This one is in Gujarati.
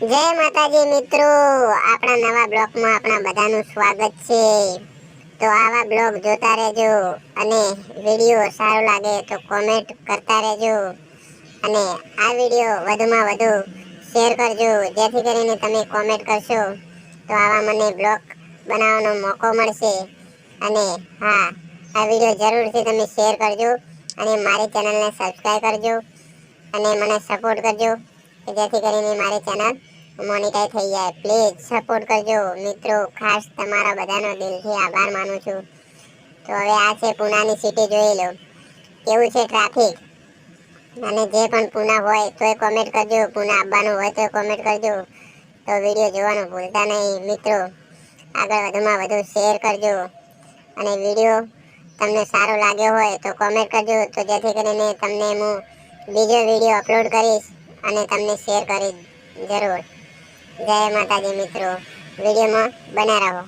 જય માતાજી મિત્રો. આપણા નવા બ્લોગમાં આપણા બધાનું સ્વાગત છે. તો આવા બ્લોગ જોતા રહેજો અને વીડિયો સારો લાગે તો કોમેન્ટ કરતા રહેજો. અને આ વીડિયો વધુમાં વધુ શેર કરજો, જેથી કરીને તમે કોમેન્ટ કરશો. તો આવા મને બ્લોગ બનાવવાનો મોકો મળશે. અને હા, આ વીડિયો જરૂરથી તમે શેર કરજો અને મારી ચેનલને સબસ્ક્રાઈબ કરજો અને મને સપોર્ટ કરજો. જેથી કરીને મારી ચેનલ મોનિટાઈઝ થઈ જાય. પ્લીઝ સપોર્ટ કરજો મિત્રો, ખાસ તમારા બધાનો દિલથી આભાર માનું છું. તો હવે આ છે પૂનાની સિટી જોઈ લો. કેવું છે ટ્રાફિક? અને જે પણ પૂના હોય તોય કોમેન્ટ કરજો. પૂના આવવાનું હોય તો કોમેન્ટ કરજો. તો વીડિયો જોવાનું ભૂલતા નહીં. મિત્રો, આગળ વધુમાં વધુ શેર કરજો. અને વીડિયો તમને સારો લાગ્યો હોય તો કોમેન્ટ કરજો. તો જેથી કરીને તમને હું બીજો વીડિયો અપલોડ કરીશ. અને તમને શેર કરી જરૂર. જય માતાજી મિત્રો. વિડીયોમાં બના રહો.